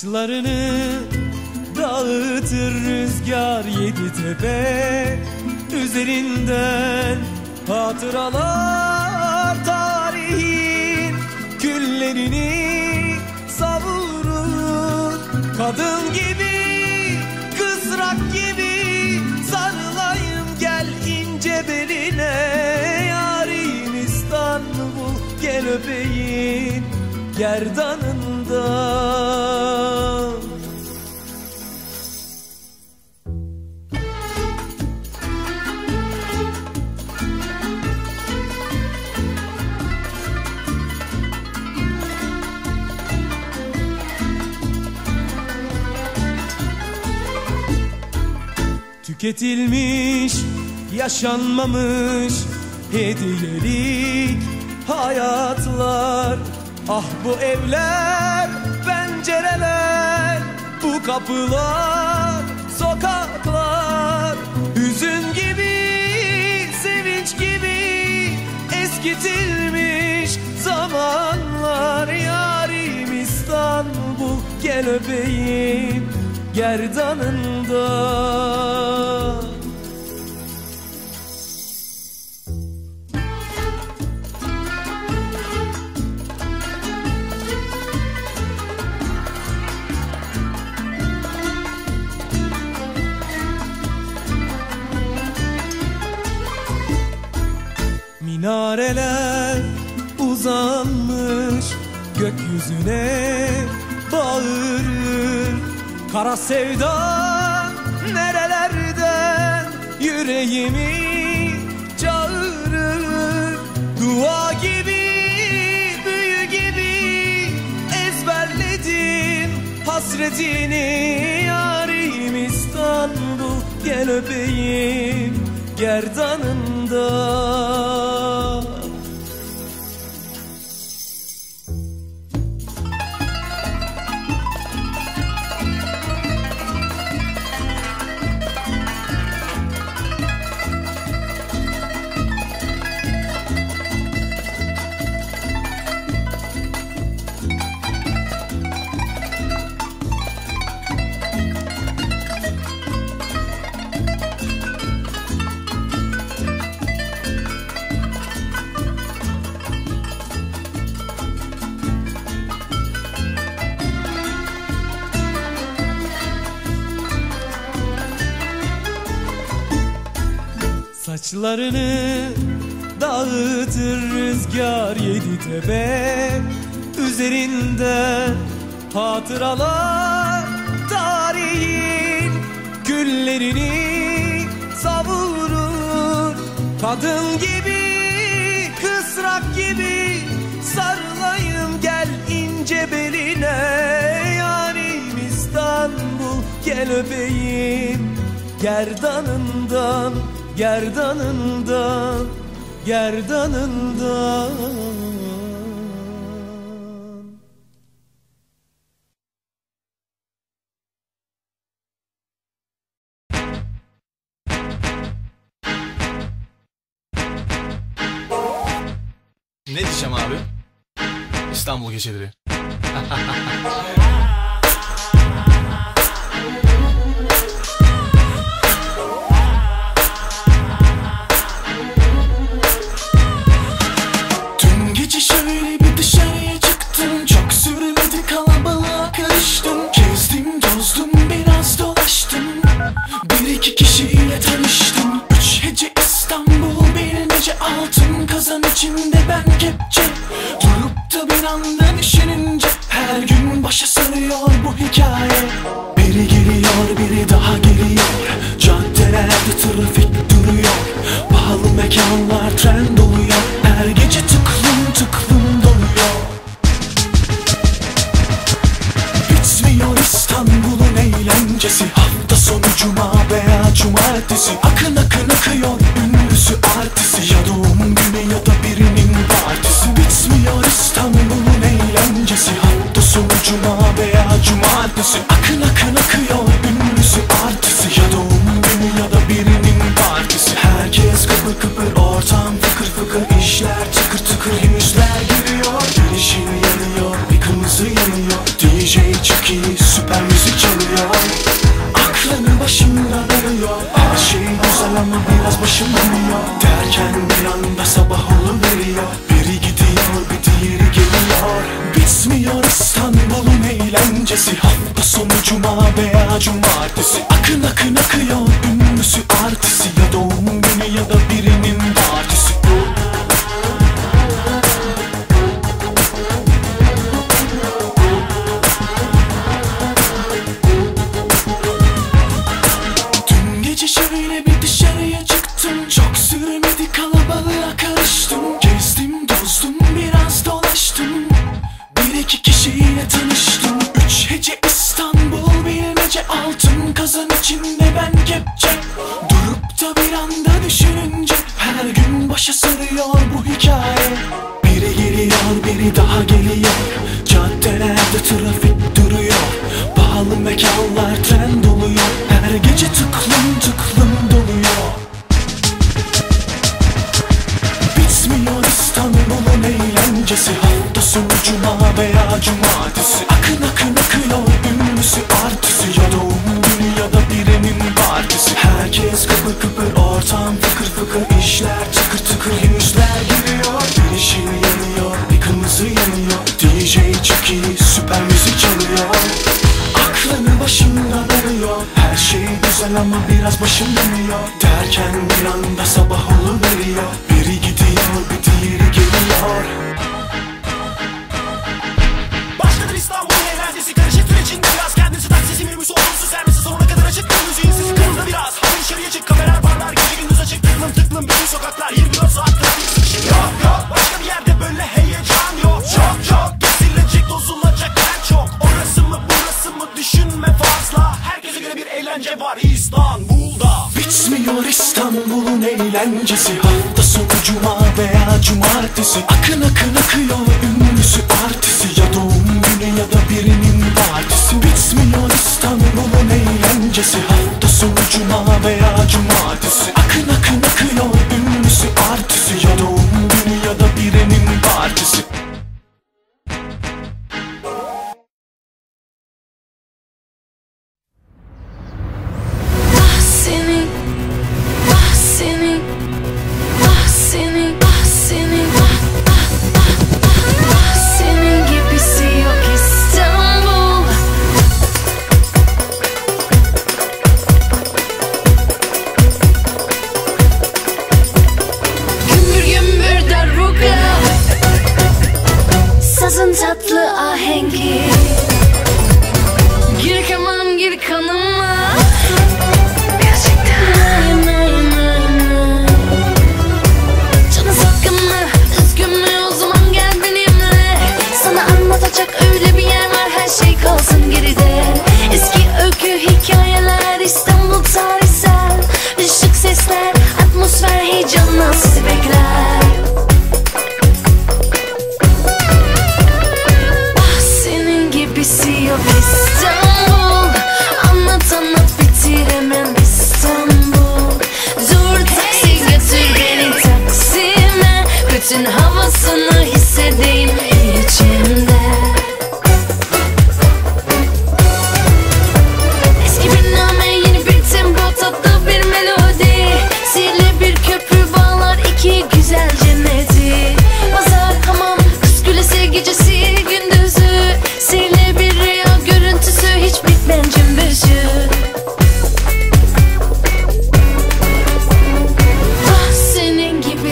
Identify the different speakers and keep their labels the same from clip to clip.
Speaker 1: Saçlarını dağıtır rüzgar yedi tepe. Üzerinden hatıralar tarihin Küllerini savurur. Kadın gibi, kızrak gibi Sarılayım gel ince beline. Yarim İstanbul gel öpeyim gerdanından Tüketilmiş, yaşanmamış hediyelik hayatlar. Ah bu evler, pencereler, bu kapılar, sokaklar. Hüzün gibi, sevinç gibi eskitilmiş zamanlar. Yarim İstanbul gel öpeyim gerdanından Minareler uzanmış gökyüzüne bağırır Kara sevda nerelerden yüreğimi çağırır? Dua gibi büyü gibi ezberledim hasretini. Yarim İstanbul gel öpeyim gerdanından Saçlarını dağıtır rüzgar yedi tepe. Üzerinden hatıralar tarihin Güllerini savurur. Kadın gibi, kısrak gibi Sarılayım gel ince beline. Yarim İstanbul gel öpeyim Gerdanından gerdanından gerdanından
Speaker 2: Ne diyeceğim abi? İstanbul geceleri.
Speaker 3: emotions mekanlar tren doluyor. Her gece tıklım tıklım doluyor. Bitmiyor İstanbul'un eğlencesi. Hafta sonu cuma veya cumartesi. Akın akın akıyor ünlüsü artısı. Ya da umduğun ya da birinin partisi. Herkes kıpır kıpır ortam fıkır fıkır işler ama biraz başım dönüyor. Derken bir anda sabah oluveriyor.
Speaker 4: eğlence var İstanbul'da.
Speaker 3: Bitmiyor İstanbul'un eğlencesi. Hafta sonu cuma veya cumartesi. Akın akın akıyor ünlüsü partisi Ya doğum günü ya da birinin partisi. Bitmiyor İstanbul'un eğlencesi. Hafta sonu cuma veya cumartesi. Akın akın akıyor ünlüsü partisi Ya doğum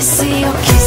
Speaker 5: see your kiss.